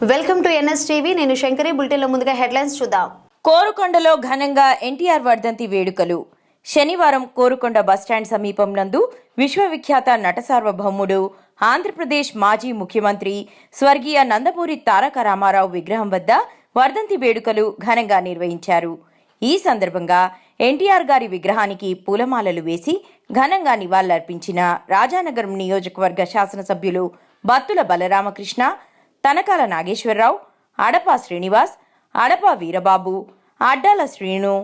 Welcome to NS TV. నేను శంకరి. బులెటిన్లో ముందుగా హెడ్లైన్స్ చూద్దాం. కోరుకొండలో ఘనంగా ఎన్టీఆర్ వర్ధంతి వేడుకలు. శనివారం కోరుకొండ బస్టాండ్ సమీపం నందు విశ్వవిఖ్యాత నట సార్వభౌముడు ఆంధ్రప్రదేశ్ మాజీ ముఖ్యమంత్రి స్వర్గీయ నందమూరి తారక రామారావు విగ్రహం వద్ద వర్ధంతి వేడుకలు ఘనంగా నిర్వహించారు. ఈ సందర్భంగా ఎన్టీఆర్ గారి విగ్రహానికి పూలమాలలు వేసి ఘనంగా నివాళులర్పించిన రాజానగరం నియోజకవర్గ శాసనసభ్యులు బత్తుల బలరామకృష్ణ తనకాల నాగేశ్వరరావు అడపా శ్రీనివాస్ అడప వీరబాబు అడ్డాల శ్రీను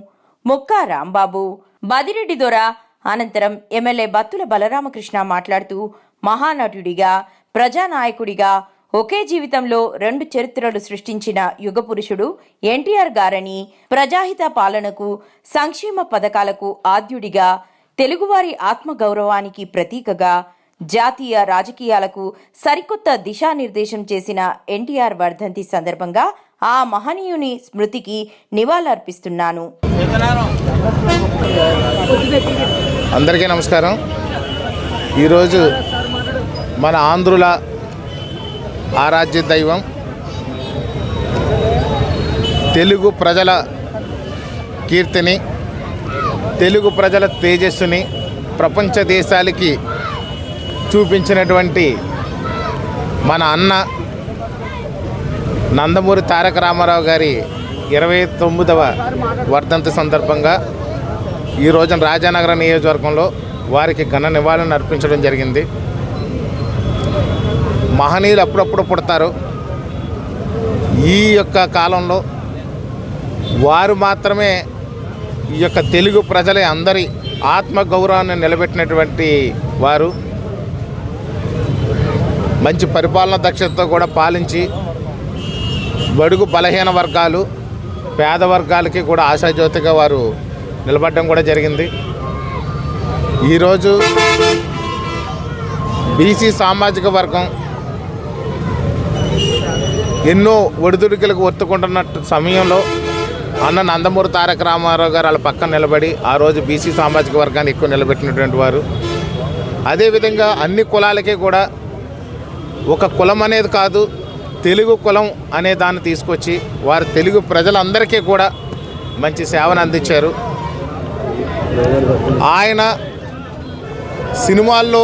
ముక్కా రాంబాబు బదిరెడ్డి దొర అనంతరం ఎమ్మెల్యే బత్తుల బలరామకృష్ణ మాట్లాడుతూ మహానటుడిగా ప్రజానాయకుడిగా ఒకే జీవితంలో రెండు చరిత్రలు సృష్టించిన యుగపురుషుడు ఎన్టీఆర్ గారని ప్రజాహిత పాలనకు సంక్షేమ పథకాలకు ఆద్యుడిగా తెలుగువారి ఆత్మగౌరవానికి ప్రతీకగా జాతీయ రాజకీయాలకు సరికొత్త దిశానిర్దేశం చేసిన ఎన్టీఆర్ వర్ధంతి సందర్భంగా ఆ మహనీయుని స్మృతికి నివాళులర్పిస్తున్నాను. అందరికీ నమస్కారం. ఈరోజు మన ఆంధ్రుల ఆరాధ్య దైవం తెలుగు ప్రజల కీర్తిని తెలుగు ప్రజల తేజస్సుని ప్రపంచ దేశాలకి చూపించినటువంటి మన అన్న నందమూరి తారక రామారావు గారి ఇరవై తొమ్మిదవ వర్ధంతి సందర్భంగా ఈ రోజున రాజానగరం నియోజకవర్గంలో వారికి ఘన నివాళులను అర్పించడం జరిగింది. మహనీయులు అప్పుడప్పుడు పుడతారు. ఈ యొక్క కాలంలో వారు మాత్రమే ఈ యొక్క తెలుగు ప్రజలే అందరి ఆత్మగౌరవాన్ని నిలబెట్టినటువంటి వారు. మంచి పరిపాలన దక్షతతో కూడా పాలించి బడుగు బలహీన వర్గాలు పేద వర్గాలకి కూడా ఆశాజ్యోతిగా వారు నిలబడడం కూడా జరిగింది. ఈరోజు బీసీ సామాజిక వర్గం ఎన్నో ఒడిదుడికలకు ఒత్తుకుంటున్న సమయంలో అన్న నందమూరి తారక రామారావు గారు వాళ్ళ పక్కన నిలబడి ఆ రోజు బీసీ సామాజిక వర్గాన్ని ఎక్కువ నిలబెట్టినటువంటి వారు. అదేవిధంగా అన్ని కులాలకి కూడా ఒక కులం అనేది కాదు తెలుగు కులం అనే దాన్ని తీసుకొచ్చి వారు తెలుగు ప్రజలందరికీ కూడా మంచి సేవను అందించారు. ఆయన సినిమాల్లో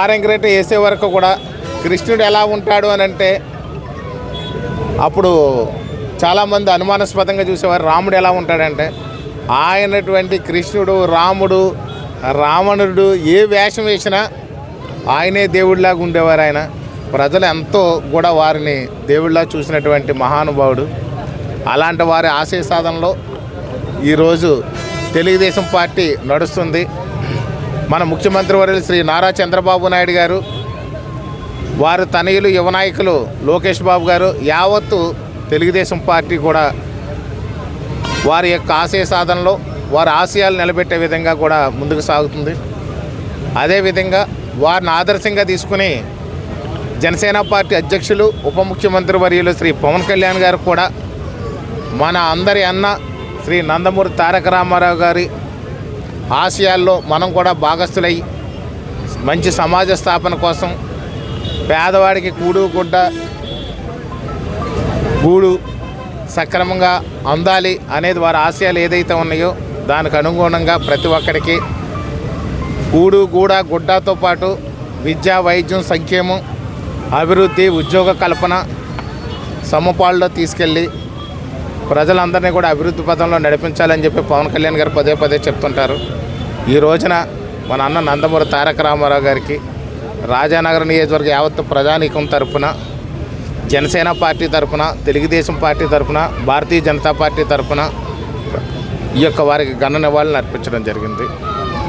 ఆరంగరేట వేసే వరకు కూడా కృష్ణుడు ఎలా ఉంటాడు అని అంటే అప్పుడు చాలామంది అనుమానాస్పదంగా చూసేవారు రాముడు ఎలా ఉంటాడంటే ఆయనటువంటి కృష్ణుడు రాముడు రావణుడు ఏ వేషం వేసినా ఆయనే దేవుడిలాగా ఉండేవారు ఆయన. ప్రజలు ఎంతో కూడా వారిని దేవుడిలా చూసినటువంటి మహానుభావుడు. అలాంటి వారి ఆశయ సాధనలో ఈరోజు తెలుగుదేశం పార్టీ నడుస్తుంది. మన ముఖ్యమంత్రి వర్యులు శ్రీ నారా చంద్రబాబు నాయుడు గారు వారి తనయులు యువనాయకులు లోకేష్ బాబు గారు యావత్తు తెలుగుదేశం పార్టీ కూడా వారి యొక్క ఆశయ సాధనలో వారి ఆశయాలు నిలబెట్టే విధంగా కూడా ముందుకు సాగుతుంది. అదేవిధంగా వారిని ఆదర్శంగా తీసుకుని జనసేన పార్టీ అధ్యక్షులు ఉప ముఖ్యమంత్రి వర్యులు శ్రీ పవన్ కళ్యాణ్ గారు కూడా మన అందరి అన్న శ్రీ నందమూరి తారక రామారావు గారి ఆశయాల్లో మనం కూడా భాగస్థులై మంచి సమాజ స్థాపన కోసం పేదవాడికి కూడు గుడ్డ గూడు సక్రమంగా అందాలి అనేది వారి ఆశయాలు ఏదైతే ఉన్నాయో దానికి అనుగుణంగా ప్రతి ఒక్కరికి కూడు గూడ గుడ్డతో పాటు విద్య వైద్యం సంక్షేమం అభివృద్ధి ఉద్యోగ కల్పన సమపాల్లో తీసుకెళ్ళి ప్రజలందరినీ కూడా అభివృద్ధి పథంలో నడిపించాలని చెప్పి పవన్ కళ్యాణ్ గారు పదే పదే చెప్తుంటారు. ఈ రోజున మన అన్న నందమూరి తారక రామారావు గారికి రాజానగర్ నియోజకవర్గ యావత్తు ప్రజానీకం తరపున జనసేన పార్టీ తరపున తెలుగుదేశం పార్టీ తరపున భారతీయ జనతా పార్టీ తరపున ఈ యొక్క వారికి ఘన నివాళులు అర్పించడం జరిగింది.